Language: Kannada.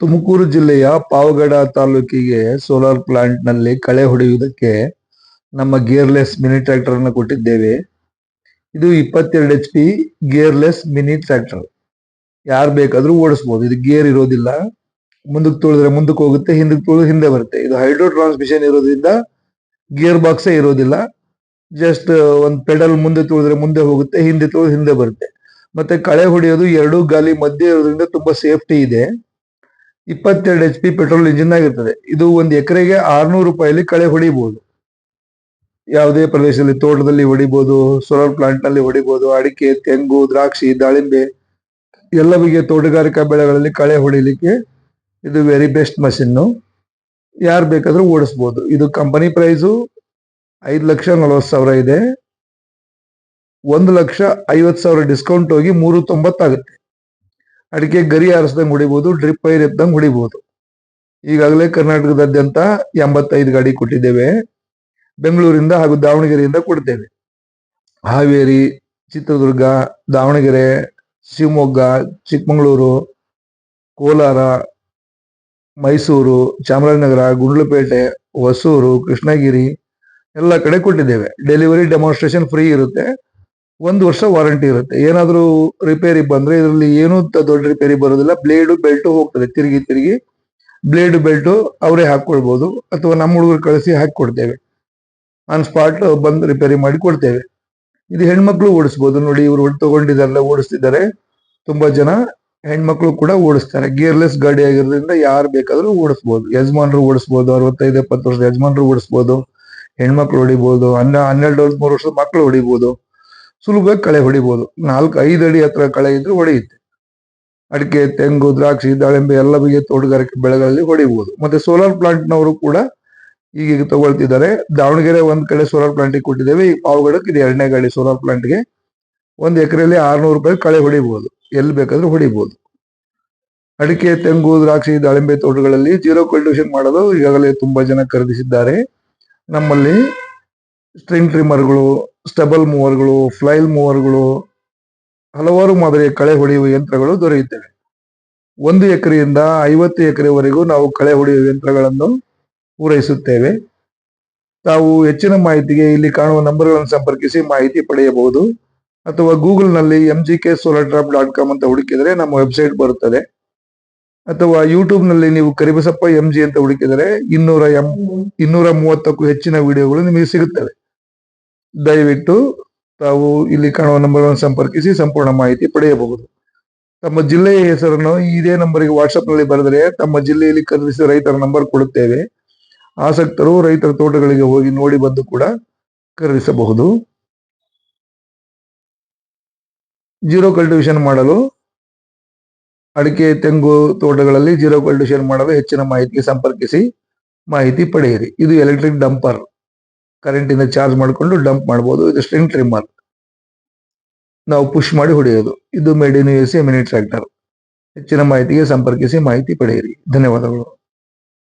ತುಮಕೂರು ಜಿಲ್ಲೆಯ ಪಾವಗಡ ತಾಲೂಕಿಗೆ ಸೋಲಾರ್ ಪ್ಲಾಂಟ್ನಲ್ಲಿ ಕಳೆ ಹೊಡೆಯುವುದಕ್ಕೆ ನಮ್ಮ ಗೇರ್ಲೆಸ್ ಮಿನಿ ಟ್ರ್ಯಾಕ್ಟರ್ ಅನ್ನು ಕೊಟ್ಟಿದ್ದೇವೆ. ಇದು ಇಪ್ಪತ್ತೆರಡು H P gearless mini tractor ಯಾರು ಬೇಕಾದ್ರೂ ಓಡಿಸಬಹುದು ಇದು ಗೇರ್ ಇರೋದಿಲ್ಲ. ಮುಂದಕ್ಕೆ ತುಳಿದ್ರೆ ಮುಂದಕ್ಕೆ ಹೋಗುತ್ತೆ, ಹಿಂದಕ್ಕೆ ತುಳಿದ್ರೆ ಹಿಂದೆ ಬರುತ್ತೆ. ಇದು ಹೈಡ್ರೋ ಟ್ರಾನ್ಸ್ಮಿಷನ್ ಇರೋದ್ರಿಂದ ಗೇರ್ ಬಾಕ್ಸೇ ಇರೋದಿಲ್ಲ. ಜಸ್ಟ್ ಒಂದು ಪೆಡಲ್ ಮುಂದೆ ತುಳಿದ್ರೆ ಮುಂದೆ ಹೋಗುತ್ತೆ, ಹಿಂದೆ ತುಳಿದ್ರೆ ಹಿಂದೆ ಬರುತ್ತೆ. ಮತ್ತೆ ಕಳೆ ಹೊಡೆಯೋದು ಎರಡು ಗಾಲಿ ಮಧ್ಯೆ ಇರೋದ್ರಿಂದ ತುಂಬಾ ಸೇಫ್ಟಿ ಇದೆ. ಇಪ್ಪತ್ತೆರಡು ಎಚ್ ಪಿ ಪೆಟ್ರೋಲ್ ಇಂಜಿನ್ ಆಗಿರ್ತದೆ. ಇದು ಒಂದು ಎಕರೆಗೆ ಆರ್ನೂರು ರೂಪಾಯಿಲಿ ಕಳೆ ಹೊಡಿಬಹುದು ಯಾವುದೇ ಪ್ರದೇಶದಲ್ಲಿ, ತೋಟದಲ್ಲಿ ಹೊಡಿಬಹುದು ಸೋಲಾರ್ ಪ್ಲಾಂಟ್ನಲ್ಲಿ ಹೊಡಿಬಹುದು ಅಡಿಕೆ, ತೆಂಗು, ದ್ರಾಕ್ಷಿ, ದಾಳಿಂಬೆ ಎಲ್ಲ ಬಗೆಯ ತೋಟಗಾರಿಕಾ ಬೆಳೆಗಳಲ್ಲಿ ಕಳೆ ಹೊಡಿಲಿಕ್ಕೆ ಇದು ವೆರಿ ಬೆಸ್ಟ್ ಮಷಿನ್ ಯಾರು ಬೇಕಾದ್ರೂ ಓಡಿಸ್ಬೋದು. ಇದು ಕಂಪನಿ ಪ್ರೈಸು ಐದು ಲಕ್ಷ ನಲವತ್ತು ಸಾವಿರ ಇದೆ. ಒಂದು ಲಕ್ಷ ಐವತ್ತು ಸಾವಿರ ಡಿಸ್ಕೌಂಟ್ ಹೋಗಿ ಮೂರು ತೊಂಬತ್ತಾಗುತ್ತೆ ಅಡಿಕೆ ಗರಿ ಆರಿಸ್ದಂಗೆ ಹೊಡಿಬಹುದು ಡ್ರಿಪ್ ಪೈರ್ ಎತ್ತಂಗೆ ಹೊಡಿಬಹುದು ಈಗಾಗಲೇ ಕರ್ನಾಟಕದಾದ್ಯಂತ ಎಂಬತ್ತೈದು ಗಾಡಿ ಕೊಟ್ಟಿದ್ದೇವೆ. ಬೆಂಗಳೂರಿಂದ ಹಾಗೂ ದಾವಣಗೆರೆಯಿಂದ ಕೊಡ್ತೇವೆ. ಹಾವೇರಿ, ಚಿತ್ರದುರ್ಗ, ದಾವಣಗೆರೆ, ಶಿವಮೊಗ್ಗ, ಚಿಕ್ಕಮಗಳೂರು, ಕೋಲಾರ, ಮೈಸೂರು, ಚಾಮರಾಜನಗರ, ಗುಂಡ್ಲುಪೇಟೆ, ಹೊಸೂರು, ಕೃಷ್ಣಗಿರಿ ಎಲ್ಲ ಕಡೆ ಕೊಟ್ಟಿದ್ದೇವೆ. ಡೆಲಿವರಿ ಡೆಮಾನ್ಸ್ಟ್ರೇಷನ್ ಫ್ರೀ ಇರುತ್ತೆ. ಒಂದು ವರ್ಷ ವಾರಂಟಿ ಇರುತ್ತೆ. ಏನಾದರೂ ರಿಪೇರಿ ಬಂದ್ರೆ ಇದರಲ್ಲಿ ಏನೂ ದೊಡ್ಡ ರಿಪೇರಿ ಬರೋದಿಲ್ಲ. ಬ್ಲೇಡು ಬೆಲ್ಟು ಹೋಗ್ತದೆ. ತಿರುಗಿ ತಿರುಗಿ ಬ್ಲೇಡ್ ಬೆಲ್ಟು ಅವರೇ ಹಾಕೊಳ್ಬಹುದು ಅಥವಾ ನಮ್ಮ ಹುಡುಗರು ಕಳಿಸಿ ಹಾಕಿ ಕೊಡ್ತೇವೆ ಆನ್ ಸ್ಪಾಟ್ ಬಂದು ರಿಪೇರಿ ಮಾಡಿ ಕೊಡ್ತೇವೆ. ಇದು ಹೆಣ್ಮಕ್ಳು ಓಡಿಸ್ಬೋದು. ನೋಡಿ, ಇವರು ತಗೊಂಡಿದ್ದಾರಲ್ಲ, ಓಡಿಸ್ತಿದ್ದಾರೆ. ತುಂಬಾ ಜನ ಹೆಣ್ಮಕ್ಳು ಕೂಡ ಓಡಿಸ್ತಾರೆ. ಗೇರ್ಲೆಸ್ ಗಾಡಿ ಆಗಿರೋದ್ರಿಂದ ಯಾರು ಬೇಕಾದರೂ ಓಡಿಸ್ಬೋದು. ಯಜಮಾನರು ಓಡಿಸ್ಬೋದು. ಅರವತ್ತೈದು, ಎಪ್ಪತ್ತು ವರ್ಷದ ಯಜಮಾನರು ಓಡಿಸ್ಬೋದು. ಹೆಣ್ಮಕ್ಳು ಹೊಡಿಬೋದು. ಹನ್ನ, ಹನ್ನೆರಡು ಮೂರು ವರ್ಷದ ಮಕ್ಕಳು ಹೊಡಿಬೋದು. ಸುಲಭವಾಗಿ ಕಳೆ ಹೊಡಿಬೋದು. ನಾಲ್ಕು, ಐದು ಅಡಿ ಹತ್ರ ಕಳೆ ಇದ್ರೆ ಹೊಡೆಯುತ್ತೆ. ಅಡಿಕೆ, ತೆಂಗು, ದ್ರಾಕ್ಷಿ, ದಾಳಿಂಬೆ ಎಲ್ಲ ಬಗೆಯ ತೋಟಗಾರಿಕೆ ಬೆಳೆಗಳಲ್ಲಿ ಹೊಡಿಬಹುದು ಮತ್ತೆ ಸೋಲಾರ್ ಪ್ಲಾಂಟ್ನವರು ಕೂಡ ಈಗೀಗ ತಗೊಳ್ತಿದ್ದಾರೆ. ದಾವಣಗೆರೆ ಒಂದ್ ಕಡೆ ಸೋಲಾರ್ ಪ್ಲಾಂಟ್ಗೆ ಕೊಟ್ಟಿದ್ದೇವೆ. ಈ ಪಾವಗಡಕ್ಕೆ ಇದು ಎರಡನೇ ಗಾಡಿ ಸೋಲಾರ್ ಪ್ಲಾಂಟ್ಗೆ ಒಂದು ಎಕರೆಯಲ್ಲಿ ಆರ್ನೂರು ರೂಪಾಯಿ ಕಳೆ ಹೊಡಿಬಹುದು ಎಲ್ಲಿ ಬೇಕಾದ್ರೂ ಹೊಡಿಬಹುದು ಅಡಿಕೆ, ತೆಂಗು, ದ್ರಾಕ್ಷಿ, ದಾಳಿಂಬೆ ತೋಟಗಳಲ್ಲಿ ಜೀರೋ ಕಲ್ಟಿವೇಶನ್ ಮಾಡೋದು ಈಗಾಗಲೇ ತುಂಬಾ ಜನ ಖರೀದಿಸಿದ್ದಾರೆ. ನಮ್ಮಲ್ಲಿ ಸ್ಟ್ರಿಂಗ್ ಟ್ರಿಮ್ಮರ್ಗಳು ಸ್ಟಬಲ್ ಮೂವರ್ಗಳು, ಫ್ಲೈಲ್ ಮೂವರ್ಗಳು, ಹಲವಾರು ಮಾದರಿಯ ಕಳೆ ಹೊಡೆಯುವ ಯಂತ್ರಗಳು ದೊರೆಯುತ್ತವೆ. ಒಂದು ಎಕರೆಯಿಂದ ಐವತ್ತು ಎಕರೆವರೆಗೂ ನಾವು ಕಳೆ ಹೊಡೆಯುವ ಯಂತ್ರಗಳನ್ನು ಪೂರೈಸುತ್ತೇವೆ. ತಾವು ಹೆಚ್ಚಿನ ಮಾಹಿತಿಗೆ ಇಲ್ಲಿ ಕಾಣುವ ನಂಬರ್ಗಳನ್ನು ಸಂಪರ್ಕಿಸಿ ಮಾಹಿತಿ ಪಡೆಯಬಹುದು. ಅಥವಾ ಗೂಗಲ್ನಲ್ಲಿ M G K solar drop dot com ಅಂತ ಹುಡುಕಿದರೆ ನಮ್ಮ ವೆಬ್ಸೈಟ್ ಬರುತ್ತದೆ. ಅಥವಾ ಯೂಟ್ಯೂಬ್ನಲ್ಲಿ ನೀವು ಕರಿಬಸಪ್ಪ ಎಂ ಜಿ ಅಂತ ಹುಡುಕಿದರೆ ಇನ್ನೂರ ಎಂ, ಇನ್ನೂರ ಮೂವತ್ತಕ್ಕೂ ಹೆಚ್ಚಿನ ವಿಡಿಯೋಗಳು ನಿಮಗೆ ಸಿಗುತ್ತವೆ. ದಯವಿಟ್ಟು ತಾವು ಇಲ್ಲಿ ಕಾಣುವ ನಂಬರ್ಗಳನ್ನು ಸಂಪರ್ಕಿಸಿ ಸಂಪೂರ್ಣ ಮಾಹಿತಿ ಪಡೆಯಬಹುದು. ತಮ್ಮ ಜಿಲ್ಲೆಯ ಹೆಸರನ್ನು ಇದೇ ನಂಬರ್ಗೆ ವಾಟ್ಸಪ್ನಲ್ಲಿ ಬರೆದರೆ ತಮ್ಮ ಜಿಲ್ಲೆಯಲ್ಲಿ ಖರೀದಿಸಿದ ರೈತರ ನಂಬರ್ ಕೊಡುತ್ತೇವೆ. ಆಸಕ್ತರು ರೈತರ ತೋಟಗಳಿಗೆ ಹೋಗಿ ನೋಡಿ ಬಂದು ಕೂಡ ಖರೀದಿಸಬಹುದು. ಜೀರೋ ಕಲ್ಟಿವೇಶನ್ ಮಾಡಲು ಅಡಿಕೆ, ತೆಂಗು ತೋಟಗಳಲ್ಲಿ ಜೀರೋ ಕಲ್ಟಿವೇಶನ್ ಮಾಡಲು ಹೆಚ್ಚಿನ ಮಾಹಿತಿಗೆ ಸಂಪರ್ಕಿಸಿ ಮಾಹಿತಿ ಪಡೆಯಿರಿ. ಇದು ಎಲೆಕ್ಟ್ರಿಕ್ ಡಂಪರ್ ಕರೆಂಟ್ ಇಂದ ಚಾರ್ಜ್ ಮಾಡಿಕೊಂಡು ಡಂಪ್ ಮಾಡಬಹುದು ಇದು ಸ್ಟ್ರಿಂಗ್ ಟ್ರಿಮ್ಮರ್ ನಾವು ಪುಷ್ ಮಾಡಿ ಹೊಡೆಯೋದು. ಇದು made in U S A mini tractor ಹೆಚ್ಚಿನ ಮಾಹಿತಿಗೆ ಸಂಪರ್ಕಿಸಿ ಮಾಹಿತಿ ಪಡೆಯಿರಿ. ಧನ್ಯವಾದಗಳು.